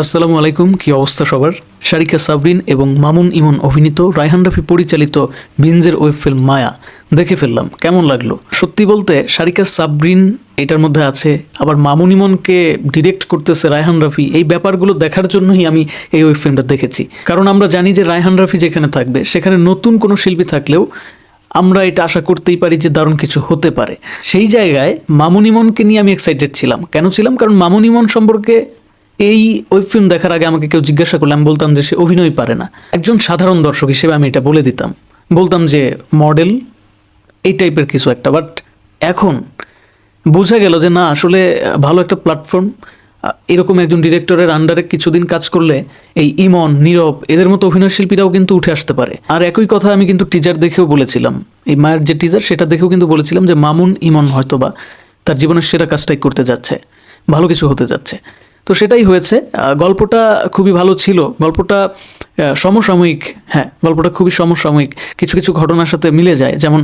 আসসালামু আলাইকুম, কি অবস্থা সবার? শারিকা সাবরিন এবং মামুন ইমন অভিনীত রায়হান রাফি পরিচালিত বিনজের ওয়েব ফিল্ম মায়া। দেখে ফেললাম, কেমন লাগল? সত্যি বলতে, শারিকা সাবরিন এটার মধ্যে আছে, আবার মামুন ইমনকে ডিরেক্ট করতেছে রায়হান রাফি। এই ব্যাপারগুলো দেখার জন্যই আমি এই ওয়েব ফিল্মটা দেখেছি। কারণ আমরা জানি যে রায়হান রাফি যেখানে থাকবে, সেখানে নতুন কোনো শিল্পী থাকলেও আমরা এটা আশা করতেই পারি যে দারুণ কিছু হতে পারে। সেই জায়গায় মামুন ইমনকে নিয়ে আমি এক্সাইটেড ছিলাম। কেন ছিলাম? কারণ মামুন ইমন সম্পর্কে এই ওয়েব ফিল্ম দেখার আগে আমাকে কেউ জিজ্ঞাসা করলে আমি বলতাম যে সে অভিনয় পারে না। একজন সাধারণ দর্শক হিসেবে আমি এটা বলে দিতাম। বলতাম যে, মডেল এই টাইপের কিছু একটা। বাট এখন বোঝা গেল যে, না, আসলে ভালো একটা প্ল্যাটফর্ম এরকম একজন ডিরেক্টরের আন্ডারে কিছুদিন কাজ করলে এই ইমন, নীরব, এদের মতো অভিনয় শিল্পীরাও কিন্তু উঠে আসতে পারে। আর একই কথা আমি কিন্তু টিজার দেখেও বলেছিলাম। এই মায়ের যে টিজার সেটা দেখেও কিন্তু বলেছিলাম যে, মামুন, ইমন হয়তোবা তার জীবনের সেরা কাজটাই করতে যাচ্ছে। ভালো কিছু হতে যাচ্ছে। তো সেটাই হয়েছে। গল্পটা খুবই ভালো ছিল। গল্পটা সমসাময়িক হ্যাঁ গল্পটা খুবই সমসাময়িক। কিছু কিছু ঘটনার সাথে মিলে যায়। যেমন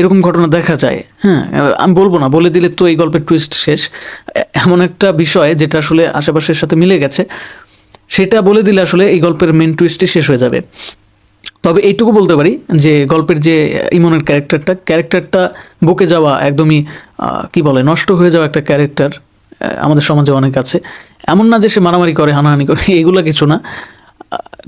এরকম ঘটনা দেখা যায়। হ্যাঁ আমি বলব না, বলে দিলে তো এই গল্পের টুইস্ট শেষ। এমন একটা বিষয় যেটা আসলে আশেপাশের সাথে মিলে গেছে। সেটা বলে দিলে আসলে এই গল্পের মেন টুইস্টই শেষ হয়ে যাবে। তবে এইটুকু বলতে পারি যে, গল্পের যে ইমনের ক্যারেক্টারটা ক্যারেক্টারটা বকে যাওয়া একদমই কি বলে, নষ্ট হয়ে যাওয়া একটা ক্যারেক্টার আমাদের সমাজে অনেক আছে। এমন না যে সে মারামারি করে, হানাহানি করে, এগুলো কিছু না।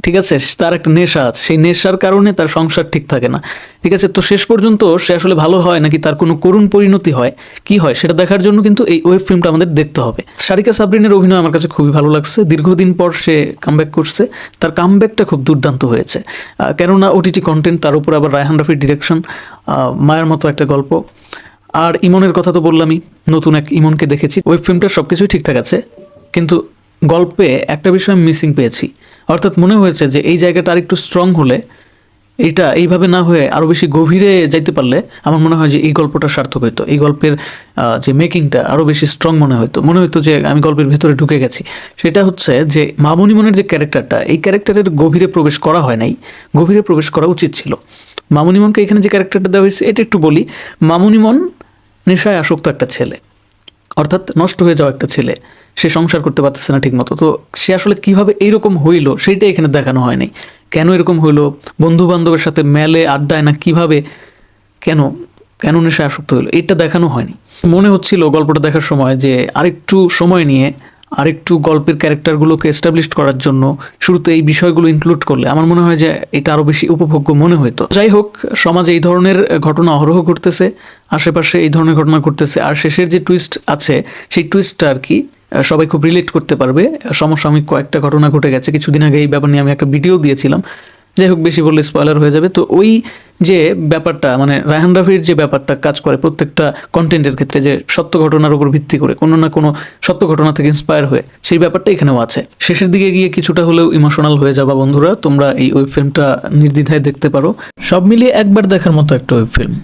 ঠিক আছে, তার একটা নেশা আছে। সেই নেশার কারণে তার সংসার ঠিক থাকে না। ঠিক আছে, তো শেষ পর্যন্ত সে আসলে ভালো হয় নাকি তার কোনো করুণ পরিণতি হয়? কি হয় সেটা দেখার জন্য কিন্তু এই ওয়েব ফিল্মটা আমাদের দেখতে হবে। সারিকা সাবরিনের অভিনয় আমার কাছে খুবই ভালো লাগছে। দীর্ঘদিন পর সে কামব্যাক করছে। তার কামব্যাকটা খুব দুর্দান্ত হয়েছে। কেননা ওটিটি কন্টেন্ট তার উপর আবার রায়হান রাফির ডিরেকশন মায়ের মতো একটা গল্প। আর ইমনের কথা তো বললামই, নতুন এক ইমনকে দেখেছি। ওয়েব ফিল্মটার সব কিছুই ঠিকঠাক আছে, কিন্তু গল্পে একটা বিষয় মিসিং পেয়েছি। অর্থাৎ মনে হয়েছে যে এই জায়গাটা আর একটু স্ট্রং হলে এটা এইভাবে না হয়ে আরও বেশি গভীরে যাইতে পারলে আমার মনে হয় যে এই গল্পটা সার্থক হতো এই গল্পের যে মেকিংটা আরও বেশি স্ট্রং মনে হতো মনে হতো যে আমি গল্পের ভেতরে ঢুকে গেছি। সেটা হচ্ছে যে মামুনি মনের যে ক্যারেক্টারটা এই ক্যারেক্টারের গভীরে প্রবেশ করা হয় নাই। গভীরে প্রবেশ করা উচিত ছিল। মামুনি মনকে এখানে যে ক্যারেক্টারটা দেওয়া হয়েছে, এটা একটু বলি। মামুনি মন নেশায় আসক্ত একটা ছেলে, অর্থাৎ নষ্ট হয়ে যাওয়া একটা ছেলে, সে সংসার করতে পারতেছে না ঠিকমতো। তো সে আসলে কীভাবে এইরকম হইল সেইটা এখানে দেখানো হয়নি। কেন এরকম হইল? বন্ধু বান্ধবের সাথে মেলে, আড্ডায় না কীভাবে? কেন? কেন নেশায় আসক্ত হইল? এটা দেখানো হয়নি। মনে হচ্ছিল গল্পটা দেখার সময় যে আরেকটু সময় নিয়ে আরেকটু গল্পের ক্যারেক্টারগুলোকে এস্টাবলিশ করার জন্য শুরুতে এই বিষয়গুলো ইনক্লুড করলে আমার মনে হয় যে এটা আরও বেশি উপভোগ্য মনে হতো যাই হোক, সমাজে এই ধরনের ঘটনা অহরহ ঘটতেছে, আশেপাশে এই ধরনের ঘটনা ঘটতেছে, আর শেষের যে টুইস্ট আছে, সেই টুইস্টটা আর কি সবাই খুব রিলেট করতে পারবে। সমসাময়িক কয়েকটা ঘটনা ঘটে গেছে। কিছুদিন আগে এই ব্যাপার নিয়ে আমি একটা ভিডিও দিয়েছিলাম। যাই হোক বেশি বললে স্পয়লার হয়ে যাবে। তো ওই যে ব্যাপারটা মানে রায়হান রাফির যে ব্যাপারটা কাজ করে প্রত্যেকটা কন্টেন্টের ক্ষেত্রে যে সত্য ঘটনার উপর ভিত্তি করে, কোনো না কোনো সত্য ঘটনা থেকে ইন্সপায়ার হয়ে, সেই ব্যাপারটা এখানেও আছে। শেষের দিকে গিয়ে কিছুটা হলেও ইমোশনাল হয়ে যাবা বন্ধুরা, তোমরা এই ওয়েব ফিল্মটা নির্দ্বিধায় দেখতে পারো। সব মিলিয়ে একবার দেখার মতো একটা ওয়েব ফিল্ম